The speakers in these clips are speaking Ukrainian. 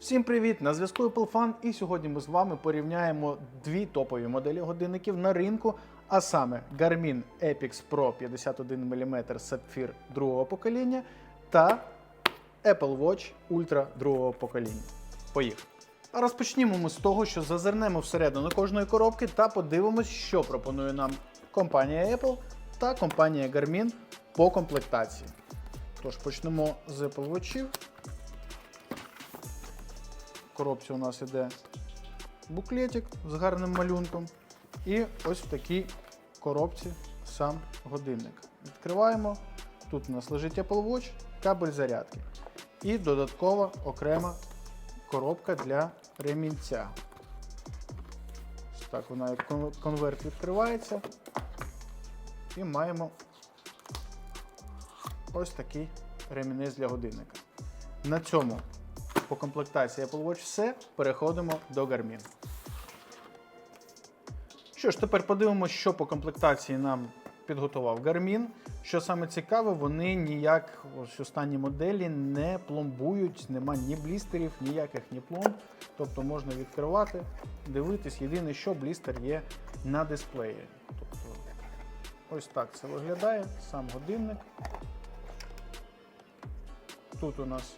Всім привіт! На зв'язку Fan і сьогодні ми з вами порівняємо дві топові моделі годинників на ринку, а саме Garmin Epix Pro 51 мм Sapphire другого покоління та Apple Watch Ultra другого покоління. Поїхали! А розпочнімо ми з того, що зазирнемо всередину кожної коробки та подивимось, що пропонує нам компанія Apple та компанія Garmin по комплектації. Тож почнемо з Apple Watch. Коробці у нас іде буклетик з гарним малюнком. І ось в такій коробці сам годинник. Відкриваємо. Тут у нас лежить Apple Watch, кабель зарядки. І додаткова окрема коробка для ремінця. Так вона як конверт відкривається. І маємо ось такий ремінець для годинника. На цьому по комплектації Apple Watch все. Переходимо до Garmin. Що ж, тепер подивимося, що по комплектації нам підготував Garmin. Що саме цікаве, вони ніяк ось останні моделі не пломбують, нема ні блістерів, ніяких ні пломб. Тобто можна відкривати, дивитись. Єдине, що блістер є на дисплеї. Тобто, ось так це виглядає, сам годинник. Тут у нас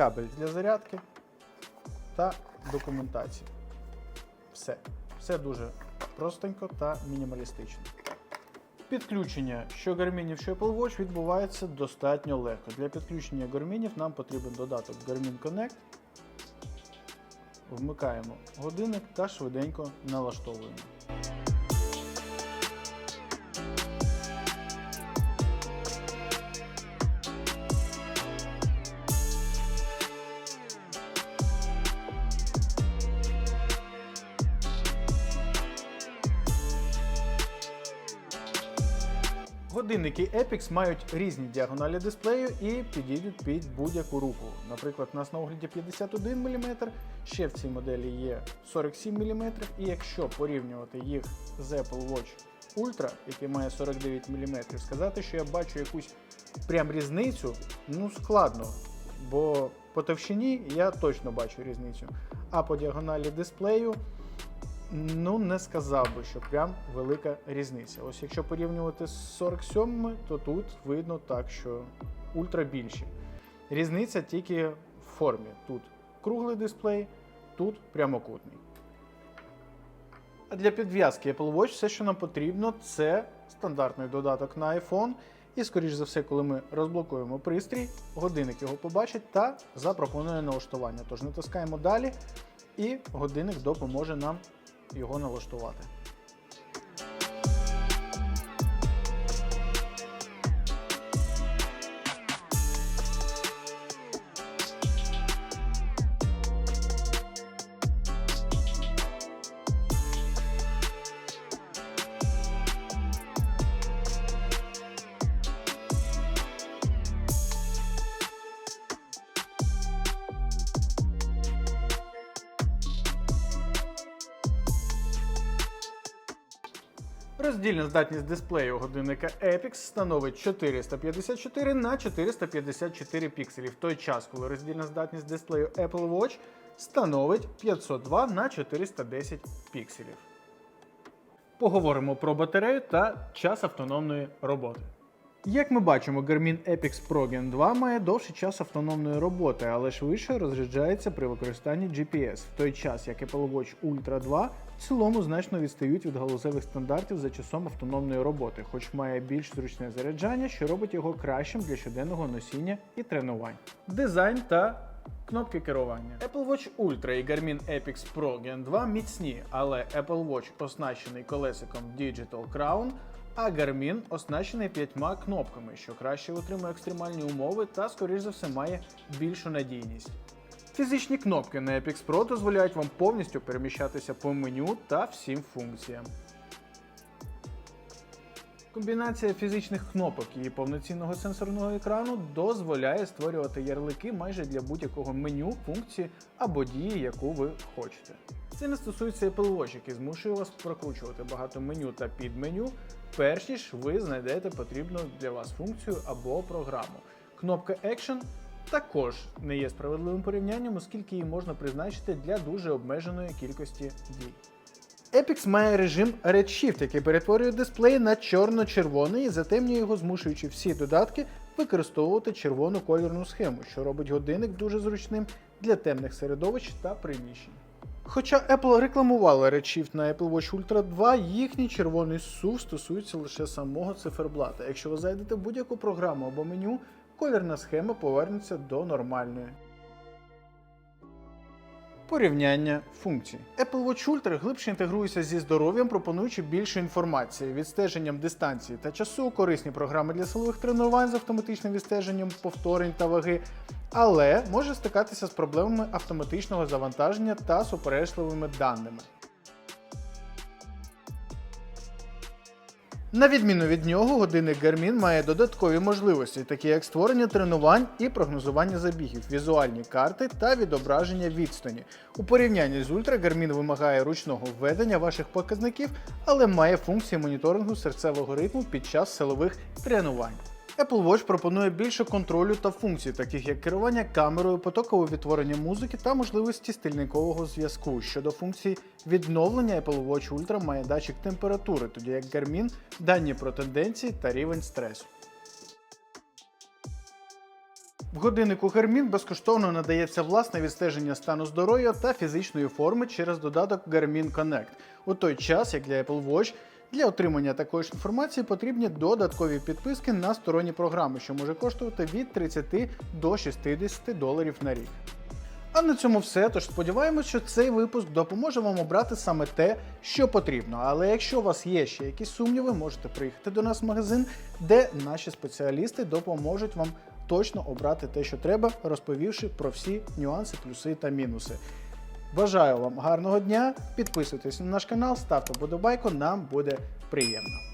кабель для зарядки та документації. Все. Все дуже простенько та мінімалістично. Підключення що гармінів, що Apple Watch відбувається достатньо легко. Для підключення гармінів нам потрібен додаток Garmin Connect. Вмикаємо годинник та швиденько налаштовуємо. Годинники Epix мають різні діагоналі дисплею і підійдуть під будь-яку руку. Наприклад, у нас на огляді 51 мм, ще в цій моделі є 47 мм, і якщо порівнювати їх з Apple Watch Ultra, який має 49 мм, сказати, що я бачу якусь прям різницю, ну складно. Бо по товщині я точно бачу різницю. А по діагоналі дисплею Ну, не сказав би, що прям велика різниця. Ось якщо порівнювати з 47, то тут видно так, що ультра більші. Різниця тільки в формі. Тут круглий дисплей, тут прямокутний. А для підв'язки Apple Watch все, що нам потрібно, це стандартний додаток на iPhone. І, скоріш за все, коли ми розблокуємо пристрій, годинник його побачить та запропонує налаштування. Тож натискаємо далі, і годинник допоможе нам його налаштувати. Роздільна здатність дисплею годинника Epix становить 454 на 454 пікселі, в той час, коли роздільна здатність дисплею Apple Watch становить 502 на 410 пікселів. Поговоримо про батарею та час автономної роботи. Як ми бачимо, Garmin Epix Pro Gen 2 має довший час автономної роботи, але швидше розряджається при використанні GPS, в той час як Apple Watch Ultra 2 в цілому значно відстають від галузевих стандартів за часом автономної роботи, хоч має більш зручне заряджання, що робить його кращим для щоденного носіння і тренувань. Дизайн та Кнопки керування. Apple Watch Ultra і Garmin Epix Pro Gen 2 міцні, але Apple Watch оснащений колесиком Digital Crown, а Garmin оснащений п'ятьма кнопками, що краще витримує екстремальні умови та, скоріш за все, має більшу надійність. Фізичні кнопки на Epix Pro дозволяють вам повністю переміщатися по меню та всім функціям. Комбінація фізичних кнопок і повноцінного сенсорного екрану дозволяє створювати ярлики майже для будь-якого меню, функції або дії, яку ви хочете. Це не стосується Apple Watch, який змушує вас прокручувати багато меню та підменю, перш ніж ви знайдете потрібну для вас функцію або програму. Кнопка Action також не є справедливим порівнянням, оскільки її можна призначити для дуже обмеженої кількості дій. Epix має режим Redshift, який перетворює дисплей на чорно-червоний і затемнює його, змушуючи всі додатки використовувати червону кольорну схему, що робить годинник дуже зручним для темних середовищ та приміщень. Хоча Apple рекламувала Redshift на Apple Watch Ultra 2, їхній червоний сув стосується лише самого циферблата. Якщо ви зайдете в будь-яку програму або меню, колірна схема повернеться до нормальної. Порівняння функцій. Apple Watch Ultra глибше інтегрується зі здоров'ям, пропонуючи більше інформації, відстеженням дистанції та часу, корисні програми для силових тренувань з автоматичним відстеженням повторень та ваги, але може стикатися з проблемами автоматичного завантаження та суперечливими даними. На відміну від нього, годинник Garmin має додаткові можливості, такі як створення тренувань і прогнозування забігів, візуальні карти та відображення відстані. У порівнянні з Ultra Garmin вимагає ручного введення ваших показників, але має функції моніторингу серцевого ритму під час силових тренувань. Apple Watch пропонує більше контролю та функцій, таких як керування камерою, потокове відтворення музики та можливості стильникового зв'язку. Щодо функцій відновлення, Apple Watch Ultra має датчик температури, тоді як Garmin – дані про тенденції та рівень стресу. В годиннику Garmin безкоштовно надається власне відстеження стану здоров'я та фізичної форми через додаток Garmin Connect. У той час, як для Apple Watch, для отримання такої ж інформації потрібні додаткові підписки на сторонні програми, що може коштувати від 30 до 60 доларів на рік. А на цьому все. Тож сподіваємось, що цей випуск допоможе вам обрати саме те, що потрібно. Але якщо у вас є ще якісь сумніви, можете приїхати до нас в магазин, де наші спеціалісти допоможуть вам точно обрати те, що треба, розповівши про всі нюанси, плюси та мінуси. Бажаю вам гарного дня, підписуйтесь на наш канал, ставте подобайку, нам буде приємно.